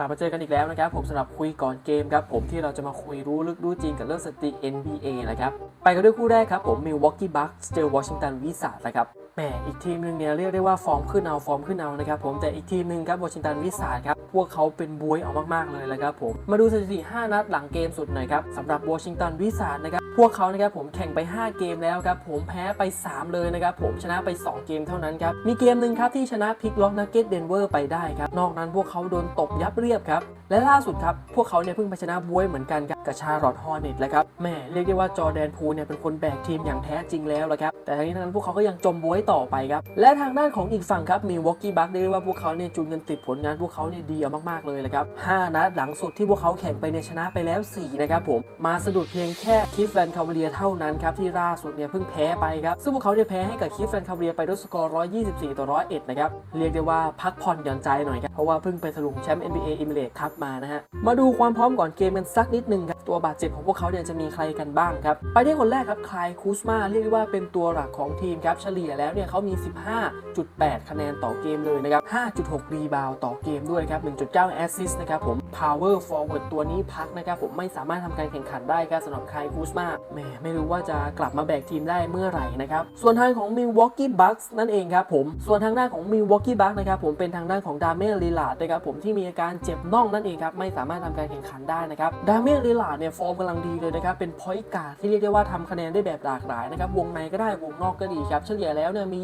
กลับมาเจอกันอีกแล้วนะครับผมสำหรับคุยก่อนเกมครับผมที่เราจะมาคุยรู้ลึกรู้จริงกับเรื่องสตรี NBA นะครับไปกันด้วยคู่แรกครับผม Milwaukee Bucks เจอ Washington Wizards นะครับ มอีกทีมหนึ่งเนี่ยเรียกได้ว่าฟอร์มขึ้นเอาฟอร์มขึ้นเอานะครับผมแต่อีกทีมหนึ่งครับ Washington Wizards ครับพวกเขาเป็นบวยออกมากๆเลยนะครับผมมาดูสถิติ 5 นัดหลังเกมสุดหน่อยครับสำหรับ Washington Wizards นะครับพวกเขานะครับผมแข่งไป 5 เกมแล้วครับผมแพ้ไป 3 เลยนะครับผมชนะไป 2 เกมเท่านั้นครับมีเกมหนึ่งครับที่ชนะพิกล็อกนักเก็ตเดนเวอร์ไปได้ครับนอกนั้นพวกเขาโดนตบยับเรียบครับและล่าสุดครับพวกเขาเนี่ยเพิ่งไปชนะบวยเหมือนกันครับกับชาร์ลอตฮอร์เน็ตแล้วครับแม่เรียกได้ว่าจอแดนพูลเนี่ยเป็นคนแบกทีมอย่างแท้จริงแล้วละครับแต่ทั้งนี้ทั้งนั้นพวกเขาก็ยังจมบวยต่อไปครับ และทางด้านของอีกฝั่งครับมีวอกกี้บัคได้เรียกว่าพวกเขาเนี่ยจูนกันติดผลงานพวกเขาเนี่ยดีอามากๆเลยละครับ5นัดหลังสุดที่พวกเขาแข่งไปเนี่ยชนะไปแล้ว4นะครับผมมาสะดุดเพียงแค่คิฟแลนคาเวียเท่านั้นครับที่ล่าสุดเนี่ยเพิ่งแพ้ไปครับซึ่งพวกเขาเนี่ยแพ้ให้กับคิฟแลนคาเวียไปด้วยสกอร์ 124 ต่อ 101 นะครับเรียกได้ว่าพักผ่อนหย่อนใจหน่อยครับเพราะว่าเพิ่งไปถลุงแชมป์ NBA Emirates Cup มานะฮะมาดูความพร้อมก่อนเกมกันสักนิดหนึ่งครับตัวบาดเจ็บของพวกเขาเนี่ยจะมีใครกันบ้างครับไปที่คนแรกครับคลายคูสมาเรียกได้ว่าเป็นตัวหลักของทีมครับเฉลี่ยแล้วเนี่ยเขามี 15.8 คะแนนต่อเกมเลยนะครับ 5.6 รีบาวต่อเกมด้วยครับ 1.9 แอสซิสต์นะครับผม power forward ตัวนี้พักนะครับผมไม่สามารถทำการแข่งขันได้ครับสำหรับคลายคูสมาแหมไม่รู้ว่าจะกลับมาแบกทีมได้เมื่อไหร่นะครับ ส่วนทางของ Milwaukee Bucks นั่นเองครับผม ส่วนทางด้านของ Milwaukee Bucks นะครับผมเป็นทางด้านของดามเมลลิลาดนะครับผมที่มีอาการเจ็บน่องนั่นเองครับไม่สามารถทำการแข่งขันได้นะครับดามเมลลิลาดเนี่ยฟอร์มกำลังดีเลยนะครับเป็นพอยต์การ์ดที่เรียกได้ว่าทำคะแนนได้แบบหลากหลายนะครับวงในก็ได้วงนอกก็ดีครับเฉลี่ยแล้วเนี่ยมี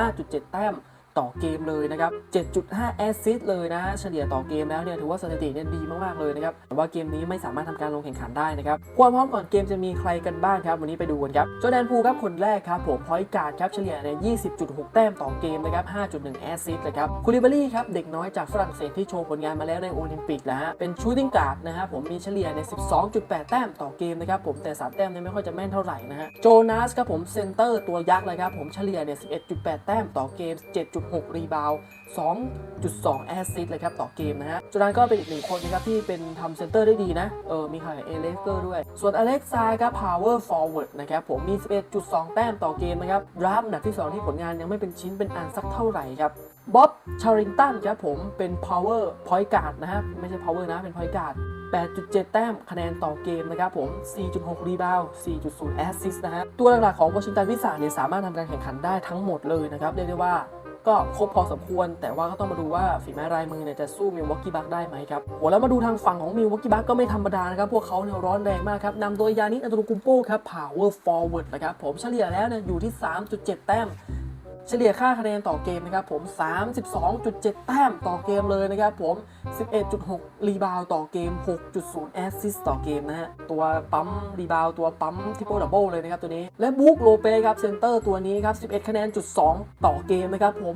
25.7 แต้ม ต่อเกมเลยนะครับ 7.5 แอสซิสต์เลยนะเฉลี่ยต่อเกมแล้วเนี่ยถือว่าสถิติเนี่ยดีมากๆเลยนะครับแต่ว่าเกมนี้ไม่สามารถทำการลงแข่งขันได้นะครับ ความพร้อมก่อนเกมจะมีใครกันบ้างครับ วันนี้ไปดูกันครับจอแดนพูครับคนแรกครับผมพอยการ์ดครับเฉลี่ยเนี่ย20.6 แต้มต่อเกมนะครับ 5.1 แอสซิสต์นะครับคูลิบารี่ครับเด็กน้อยจากฝรั่งเศสที่โชว์ผลงานมาแล้วในโอลิมปิกนะฮะเป็นชูติงการ์ดนะฮะผมมีเฉลี่ยเนี่ย12.8 แต้มต่อเกมนะครับผมแต่สามแต้มเนี่ยไม่ค่อยจะแม่นเท่าไหร่นะฮะโจนาสครับผมเซนเตอร์ตัวยักษ์เลยครับผมเฉลี่ยเนี่ย11.8 แต้มต่อเกม7.6รีบาว 2.2 แอสซิสต์เลยครับต่อเกมนะฮะจอร์แดนก็เป็นอีกหนึ่งคนนะครับที่เป็นทำเซนเตอร์ได้ดีนะ เออ มีใครเอเล็กเกอร์ด้วย ส่วนอเล็กซายครับ power forward นะครับผมมี 11.2 แต้มต่อเกมนะครับรับอันดับที่ 2 ที่ผลงานยังไม่เป็นชิ้นเป็นอันสักเท่าไหร่ครับบ๊อบชาริงตันครับผมเป็น power point guard นะฮะไม่ใช่ power นะเป็น point guard 8.7 แต้มคะแนนต่อเกมนะครับผม 4.6 รีบาว 4.0 แอสซิสต์นะฮะ ตัวหลักๆของวอชิงตันวิสาเนี่ยสามารถทำการแข่งขันได้ทั้งหมดเลยนะครับ เรียกได้ว่า ก็ครบพอสมควร แต่ว่าก็ต้องมาดูว่าฝีไม้ลายมือเนี่ยจะสู้มิลวอกกี้บัคได้ไหมครับโหแล้วมาดูทางฝั่งของมิลวอกกี้บัคก็ไม่ธรรมดานะครับ พวกเขาเนี่ยร้อนแรงมากครับนำโดยยานิสอันโตกุมโปครับ power forward นะครับผมเฉลี่ยแล้วเนี่ยอยู่ที่ 3.7 แต้ม เฉลี่ยค่าคะแนนต่อเกมนะครับผม 32.7 แต้มต่อเกมเลยนะครับผม 11.6 รีบาวต่อเกม 6.0 แอสซิสต์ต่อเกมนะฮะ ตัวปั๊มรีบาวตัวปั๊มทิปเปิลดับเบิลเลยนะครับตัวนี้ และบุ๊กโลเปครับเซนเตอร์ตัวนี้ครับ 11 คะแนนจุด2ต่อเกมนะครับผม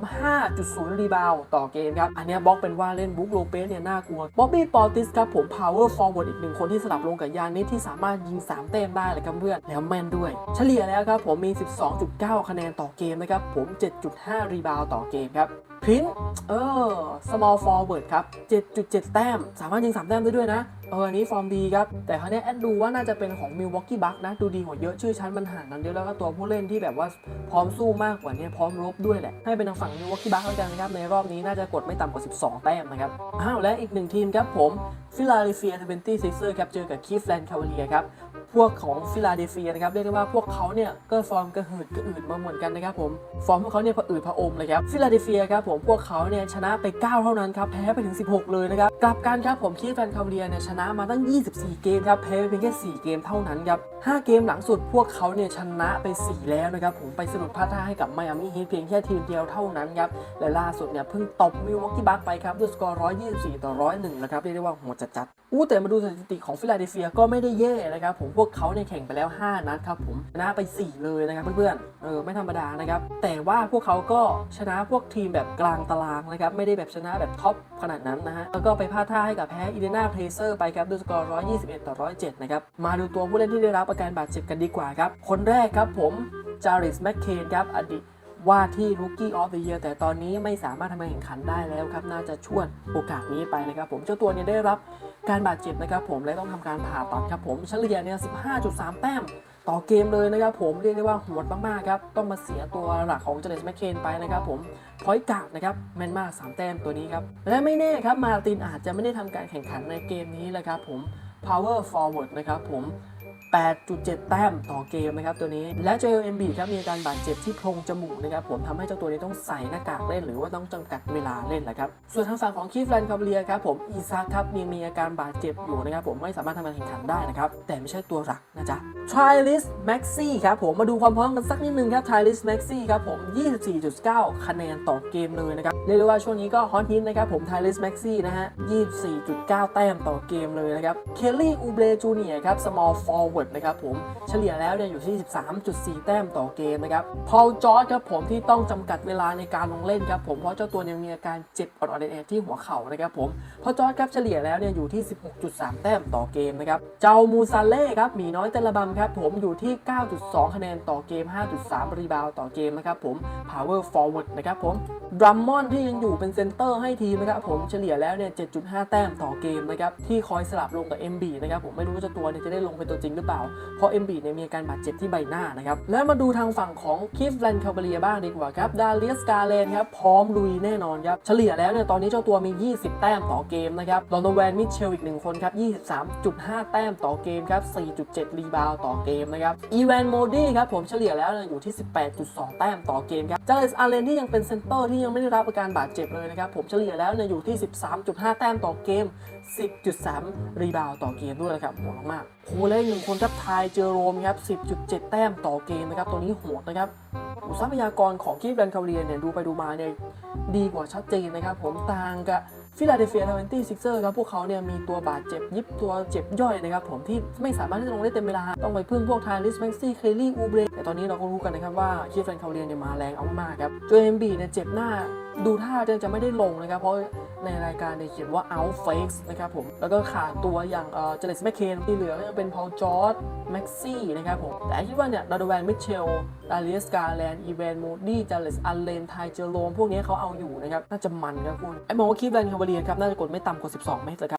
5.0 รีบาวต่อเกมครับ อันนี้บล็อกเป็นว่าเล่นบุ๊กโลเปเนี่ยน่ากลัวบ๊อบบี้ปอติสครับผม power forward อีกหนึ่งคนที่สลับลงกับยานิสที่สามารถยิง3แต้มได้เลยครับเพื่อนแล้วแม่นด้วย เฉลี่ยแล้วครับผมมี 12.9 คะแนนต่อเกมนะครับผม7.5 รีบาวต่อเกมครับพินเออ small forward ครับ 7.7 แต้ม สามารถยิง 3 แต้มได้ด้วยนะ เออ อันนี้ฟอร์มดีครับ แต่คราวเนี้ยแอดดูว่าน่าจะเป็นของ Milwaukee Bucks นะ ดูดีกว่าเยอะ ชื่อชั้นมันห่างกันเยอะ แล้วก็ตัวผู้เล่นที่แบบว่าพร้อมสู้มากกว่านี้พร้อมรบด้วยแหละ ให้เป็นทางฝั่ง Milwaukee Bucks แล้วกันนะครับ ในรอบนี้น่าจะกดไม่ต่ำกว่า 12 แต้มนะครับ อ้าว และอีกหนึ่งทีมครับผม Philadelphia 76ers ครับ เจอกับ Cleveland Cavaliers ครับ พวกของฟิลาเดลเฟียนะครับเรียกได้ว่าพวกเขาเนี่ยก็ฟอร์มกระหืดกระอืดมาเหมือนกันนะครับผมฟอร์มพวกเขาเนี่ยผะอืดผะอมเลยครับฟิลาเดลเฟียครับผมพวกเขาเนี่ยชนะไป 9 เท่านั้นครับแพ้ไปถึง 16 เลยนะครับกลับกันครับผมคีแฟนคาเวียเนี่ยชนะมาตั้ง 24 เกมครับแพ้ไปเพียงแค่ 4 เกมเท่านั้นครับ 5 เกมหลังสุดพวกเขาเนี่ยชนะไป 4 แล้วนะครับผมไปสะดุดพลาดท่าให้กับไมอามี่ฮีทเพียงแค่ทีมเดียวเท่านั้นครับและล่าสุดเนี่ยเพิ่งตบมิลวอกกี้บัคไปครับด้วยสกอร์ 124 ต่อ 101 นะครับเรียกได้ว่าโหดจัดๆอู้แต่มาดูสถิติของฟิลาเดลเฟียก็ไม่ได้แย่นะครับผมพวกเขาเนี่ยแข่งไปแล้ว 5 นัดครับผมชนะไป 4 เลยนะครับเพื่อนๆเออไม่ธรรมดานะครับ แต่ว่าพวกเขาก็ชนะพวกทีมแบบกลางตารางนะครับ ไม่ได้แบบชนะแบบท็อปขนาดนั้นนะฮะ แล้วก็ไปพลาดท่าให้กับแพ้อีเดนาเพลเซอร์ไปครับด้วยสกอร์ 121 ต่อ 107 นะครับ มาดูตัวผู้เล่นที่ได้รับอาการบาดเจ็บกันดีกว่าครับ คนแรกครับผมจาริสแมคเคนครับอดีต ว่าที่ Rookie of the Year แต่ตอนนี้ไม่สามารถทำการแข่งขันได้แล้วครับ น่าจะช่วงโอกาสนี้ไปนะครับผมเจ้าตัวเนี่ยได้รับการบาดเจ็บนะครับผมและต้องทำการผ่าตัดครับผมเฉลี่ยเนี่ย 15.3 แต้มต่อเกมเลยนะครับผมเรียกได้ว่าโหดมากๆครับ ต้องมาเสียตัวหลักของเจเลสแมคเคนไปนะครับผมพอยต์กาดนะครับแมนมาก 3 แต้มตัวนี้ครับ และไม่แน่ครับมาตินอาจจะไม่ได้ทำการแข่งขันในเกมนี้แหละครับผม power forward นะครับผม 8.7 แต้มต่อเกมนะครับตัวนี้ และเจอเอ็มบีครับมีอาการบาดเจ็บที่โพรงจมูกนะครับผมทำให้เจ้าตัวนี้ต้องใส่หน้ากากเล่นหรือว่าต้องจำกัดเวลาเล่นแหละครับ ส่วนทางฝั่งของคีฟแลนคาเบียครับผมอีซักครับยังมีอาการบาดเจ็บอยู่นะครับผมไม่สามารถทำการแข่งขันได้นะครับแต่ไม่ใช่ตัวหลักนะจ๊ะทริลิสแม็กซี่ครับผมมาดูความพร้อมกันสักนิดนึงครับทริลิสแม็กซี่ครับผม 24.9 คะแนนต่อเกมเลยนะครับเรียกได้ว่าช่วงนี้ก็ฮอตฮิตนะครับผมทริลิสแม็กซี่นะฮะ 24.9 แต้มต่อเกมเลยนะครับเคลลี่อูเบรจูเนียครับ small forward นะครับผมเฉลี่ยแล้วเนี่ยอยู่ที่ 13.4 แต้มต่อเกมนะครับพอลจอร์จครับผมที่ต้องจำกัดเวลาในการลงเล่นครับผมเพราะเจ้าตัวเนี่ยมีอาการเจ็บออดๆแอดๆที่หัวเข่านะครับผมพอจอร์จครับเฉลี่ยแล้วเนี่ยอยู่ที่ 16.3 แต้มต่อเกมนะครับเจ้ามูซาเล่ครับมีน้อยเตลบัมครับผมอยู่ที่ 9.2 คะแนนต่อเกม 5.3 รีบาวต่อเกมนะครับผม power forward นะครับผมดรัมมอนที่ยังอยู่เป็นเซนเตอร์ให้ทีมนะครับผมเฉลี่ยแล้วเนี่ย 7.5 แต้มต่อเกมนะครับที่คอยสลับลงกับ MB นะครับผมไม่รู้ว่าเจ้าตัวเนี่ยจะได้ลงเป็นตัวจริงหรือเปล่า เพราะ MB เนี่ยมีอาการบาดเจ็บที่ใบหน้านะครับ แล้วมาดูทางฝั่งของคิฟแลนคาเบเลียบ้างดีกว่าครับ ดาเลียสกาเลนครับ พร้อมลุยแน่นอนครับ เฉลี่ยแล้วเนี่ยตอนนี้เจ้าตัวมี 20 แต้มต่อเกมนะครับลอนโดแวนมิเชลอีกหนึ่งคนครับ 23.5 แต้มต่อเกมครับ 4.7 รีบาวต่อเกมนะครับ อีแวนโมดี้ครับผมเฉลี่ยแล้วเนี่ยอยู่ที่ 18.2 แต้มต่อเกมครับจาเลสอาเลนที่ยังเป็นเซนเตอร์ที่ยังไม่ได้รับอาการบาดเจ็บเลยนะครับผมเฉลี่ยแล้วเนี่ยอยู่ที่ 13.5 แต้มต่อเกม 10.3 รีบาวต่อเกมด้วยนะครับโหดมากโหและอีกหนึ่งคนครับทายเจอโรมครับ 10.7 แต้มต่อเกมนะครับตัวนี้โหดนะครับทรัพยากรของคีฟแลนคาเรียเนี่ยดูไปดูมาเนี่ยดีกว่าชัดเจนนะครับผมต่างกับฟิลาเดลเฟียทเวนตี้ซิกเซอร์ครับพวกเขาเนี่ยมีตัวบาดเจ็บยิบตัวเจ็บย่อยนะครับผมที่ไม่สามารถที่จะลงได้เต็มเวลา ต้องไปพึ่งพวกทาริสแม็กซี่เคลลี่อูเบรแต่ตอนนี้เราก็รู้กันนะครับว่าคีฟแลนคาเรียเนี่ยมาแรงเอามากครับโจเอมบีเนี่ยเจ็บหน้าดูท่าจะไม่ได้ลงนะครับเพราะ ในรายการเนี่ยเขียนว่า out fakes นะครับผม แล้วก็ขาดตัวอย่างเอ่อเจเลสแมคเคนที่เหลือก็ยังเป็นพอลจอร์ดแม็กซี่นะครับผม แต่คิดว่าเนี่ยดาร์ดแวนมิเชลดาเลียสกาแลนด์อีแวนมูดี้จาเลสอัลเลนไทเจอโรมพวกนี้เขาเอาอยู่นะครับ น่าจะมันครับคุณไอ้มองว่าคีฟแลนด์คาร์บเรียครับ น่าจะกดไม่ต่ำกว่า 12 เมตรเลยครับ